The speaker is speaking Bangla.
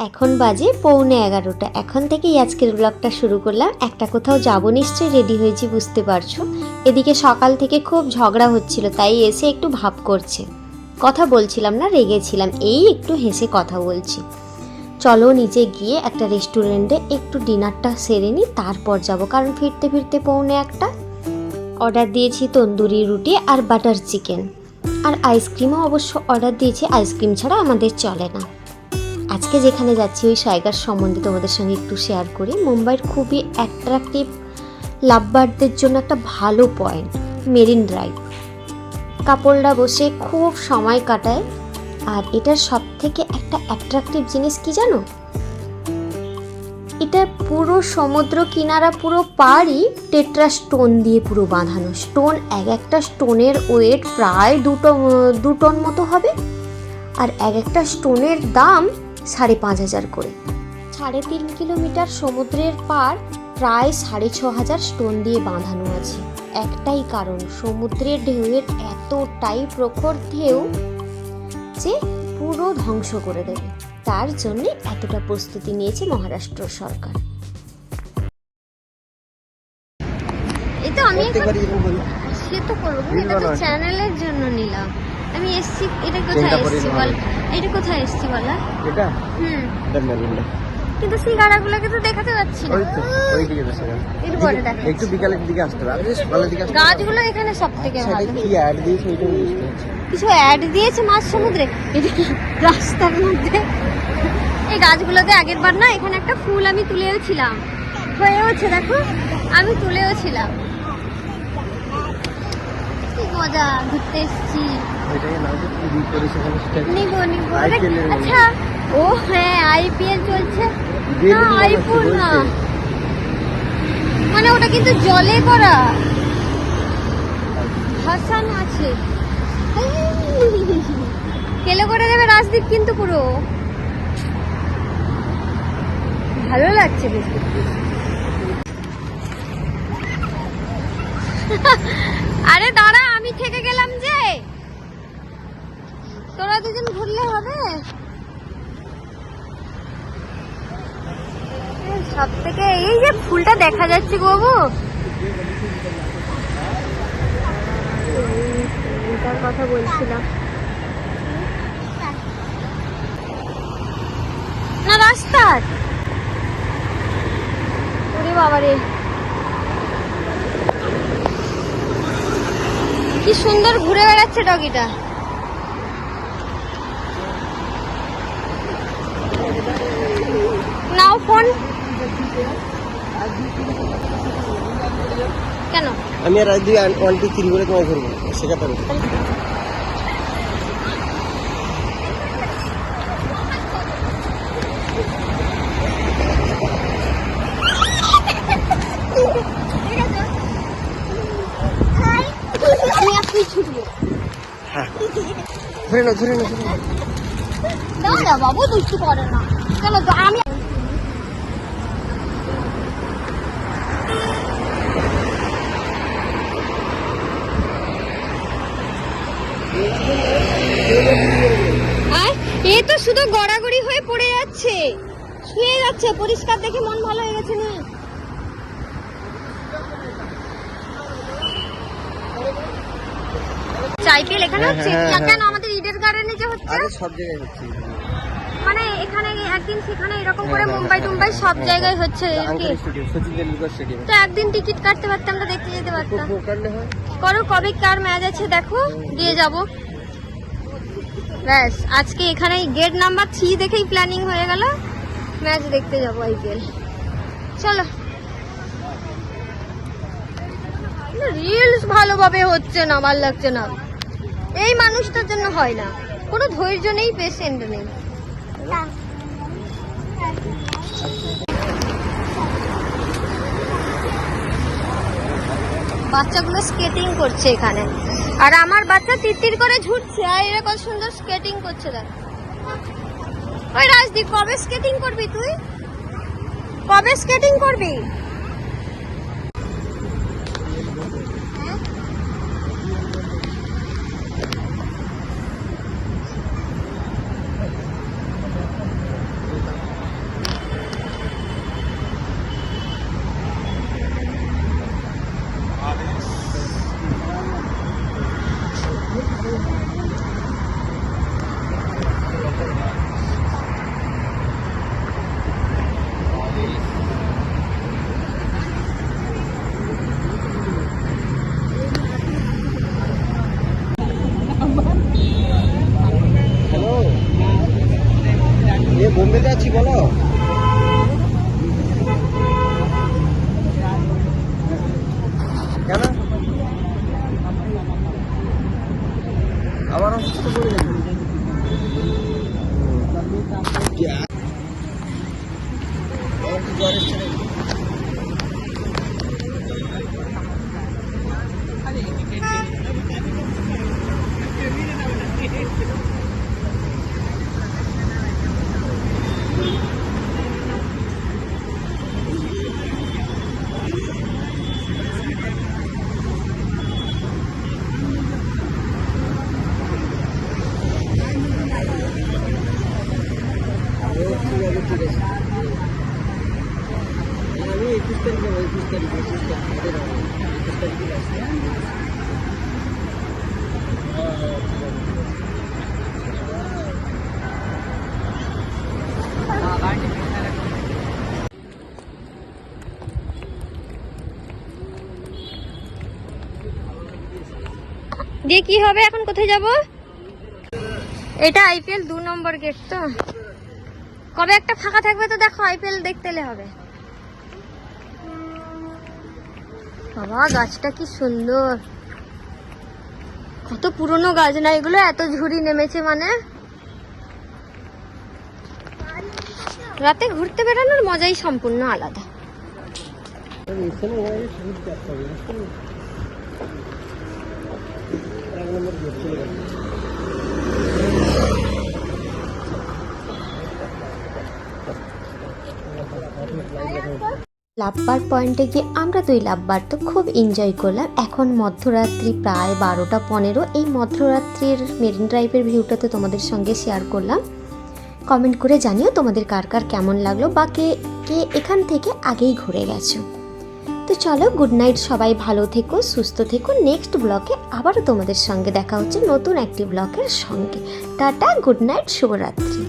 এখন বাজে পৌনে এগারোটা। এখন থেকেই আজকের ব্লগটা শুরু করলাম। একটা কোথাও যাব নিশ্চয়ই রেডি হয়েছি, বুঝতে পারছ? এদিকে সকাল থেকে খুব ঝগড়া হচ্ছিল, তাই এসে একটু ভাব করছে। কথা বলছিলাম না, রেগেছিলাম। এই একটু হেসে কথা বলছি। চলো নিচে গিয়ে একটা রেস্টুরেন্টে একটু ডিনারটা সেরে নিই তারপর যাব। কারণ ফিরতে ফিরতে পৌনে একটা। অর্ডার দিয়েছি তন্দুরি রুটি আর বাটার চিকেন আর আইসক্রিমও অবশ্য অর্ডার দিয়েছি। আইসক্রিম ছাড়া আমাদের চলে না। আজকে যেখানে যাচ্ছি ওই জায়গার সম্বন্ধে তোমাদের সঙ্গে একটু শেয়ার করি। মুম্বাইয়ের খুবই অ্যাট্রাকটিভ লাভবার্ডদের জন্য একটা ভালো পয়েন্ট মেরিন ড্রাইভ। কাপড়রা বসে খুব সময় কাটায়। আর এটার সব থেকে একটা অ্যাট্রাকটিভ জিনিস কি জানো? এটা পুরো সমুদ্র কিনারা পুরো পাড়ই টেট্রা স্টোন দিয়ে পুরো বাঁধানো। স্টোন এক একটা স্টোনের ওয়েট প্রায় দুটো দু টন মতো হবে। আর এক একটা স্টোনের দাম সাড়ে পাঁচ হাজার করে। সাড়ে তিন কিলোমিটার সমুদ্রের পার প্রায় সাড়ে ছ হাজার স্টোন দিয়ে বাঁধানো আছে। একটাই কারণ সমুদ্রের ঢেউয়ের এতটাই প্রখর ঢেউ যে পুরো ধ্বংস করে দেবে। তার জন্য এতটা প্রস্তুতি নিয়েছে মহারাষ্ট্র সরকার। তো আমি সে তো করব এটা তো চ্যানেলের জন্য নিলাম। আমি এসছি এটা কোথায় এসছি বল? এটা কোথায় এসছি বলা এটা? হুম। এটা মেরুনটা কিন্তু তো দেখাতে পাচ্ছি না। ওই তো ওই দিকে তো সেখানে। একটু বিকালের দিকে আসতে হবে সকালের দিকে আসতে গাছগুলো এখানে সব থেকে ভালো। কি অ্যাড দিয়েছে? বুঝতে কিছু অ্যাড দিয়েছে মাছ সমুদ্রে? এটা রাস্তার মধ্যে? এই গাছগুলোতে আগের বার না এখানে একটা ফুল আমি তুলেও ছিলাম হয়েওছে দেখো। আমি তুলেও ছিলাম কি মজা ঘুরতে এসেছি ওইটাকে নাও তো কি করে সেখানে স্টেপ নিবো নিবো IPL এর মতো। আচ্ছা ও হ্যাঁ আইপিএল চলছে। না আইফোন না। মানে ওটা কিন্তু জলে করা। ভাসানো আছে। কেলো করে দেবে রাজদীপ কিন্তু পুরো। ভালো লাগছে বেশ। আরে দাঁড়া। আমি থেকে গেলাম যে। তোরা দুজন ঘুরলে হবে। সব থেকে এই যে ফুলটা দেখা যাচ্ছে বাবু এটার কথা বলছিলাম। না রাস্তার। ওরে বাবারে। কি সুন্দর ঘুরে বেড়াচ্ছে ডগিটা। নাও ফোন। কেন? আমি আর দুই ওয়ান টু বলে তোমায় ধরবো, শেখাতে হবে আমি আপনি ছুটবো ধরে নাও ধরে নাও ধরে। দাদা বাবু দুষ্টু করে না কেন আমি আর এ তো শুধু গড়াগড়ি হয়ে পড়ে যাচ্ছে শুয়ে যাচ্ছে, পরিষ্কার দেখে মন ভালো হয়ে গেছে না চাইপিএল এখানে হ্যাঁ, হচ্ছে হ্যাঁ, হ্যাঁ। কেন আমাদের ইডেন গার্ডেনে যে হচ্ছে? আরে সব জায়গায় হচ্ছে মানে এখানে একদিন সেখানে এরকম করে মুম্বাই টুম্বাই সব জায়গায়। হচ্ছে তো একদিন টিকিট কাটতে পারতাম আমরা দেখতে যেতে পারতাম। করো কবে কার ম্যাচ আছে দেখো দিয়ে যাব। ব্যাস আজকে এখানে গেট নাম্বার থ্রি দেখেই প্ল্যানিং হয়ে গেল। ম্যাচ দেখতে যাব আইপিএল। চলো। রিলস ভালোভাবে হচ্ছে না ভালো লাগছে না। এই মানুষটার জন্য হয় না। কোনো ধৈর্য নেই পেশেন্ট নেই। বাচ্চাগুলো স্কেটিং করছে এখানে। আর আমার বাচ্চা তিরতির করে ঝুটছে, আর এরা কত সুন্দর স্কেটিং করছে, দেখ। ওই রাজদীপ, কবে স্কেটিং করবি তুই? কবে স্কেটিং করবি বোম্বে যাচ্ছি বলো কেন আবার অসুস্থ করে যাবে আমার কি জ্বর এসছে নাকি? ও, ঠিক আছে ঠিক আছে আমি একুশ তারিখে একুশ তারিখ একুশ তারিখ একুশ তারিখে আসছি দিয়ে কি হবে? এখন কোথায় যাব? এটা আইপিএল দু নম্বর গেট তো। কবে একটা ফাঁকা থাকবে তো দেখো আইপিএল দেখতে হবে। বাবা, গাছটা কি সুন্দর। কত পুরনো গাছ না, এগুলো এত ঝুড়ি নেমেছে মানে। রাতে ঘুরতে বেড়ানোর মজাই সম্পূর্ণ আলাদা। লাভবার পয়েন্টে গিয়ে আমরা দুই লাভবার তো খুব এনজয় করলাম। এখন মধ্যরাত্রি প্রায় বারোটা পনেরো। এই মধ্যরাত্রির মেরিন ড্রাইভের ভিউটা তো তোমাদের সঙ্গে শেয়ার করলাম। কমেন্ট করে জানিও তোমাদের কার কার কেমন লাগল বা কে কে এখান থেকে আগেই ঘুরে গেছো। তো চলো গুড নাইট সবাই ভালো থেকো, সুস্থ থেকো। নেক্সট ব্লগে আবারও তোমাদের সঙ্গে দেখা হচ্ছে নতুন একটি ব্লগের সঙ্গে। টাটা গুড নাইট শুভরাত্রি।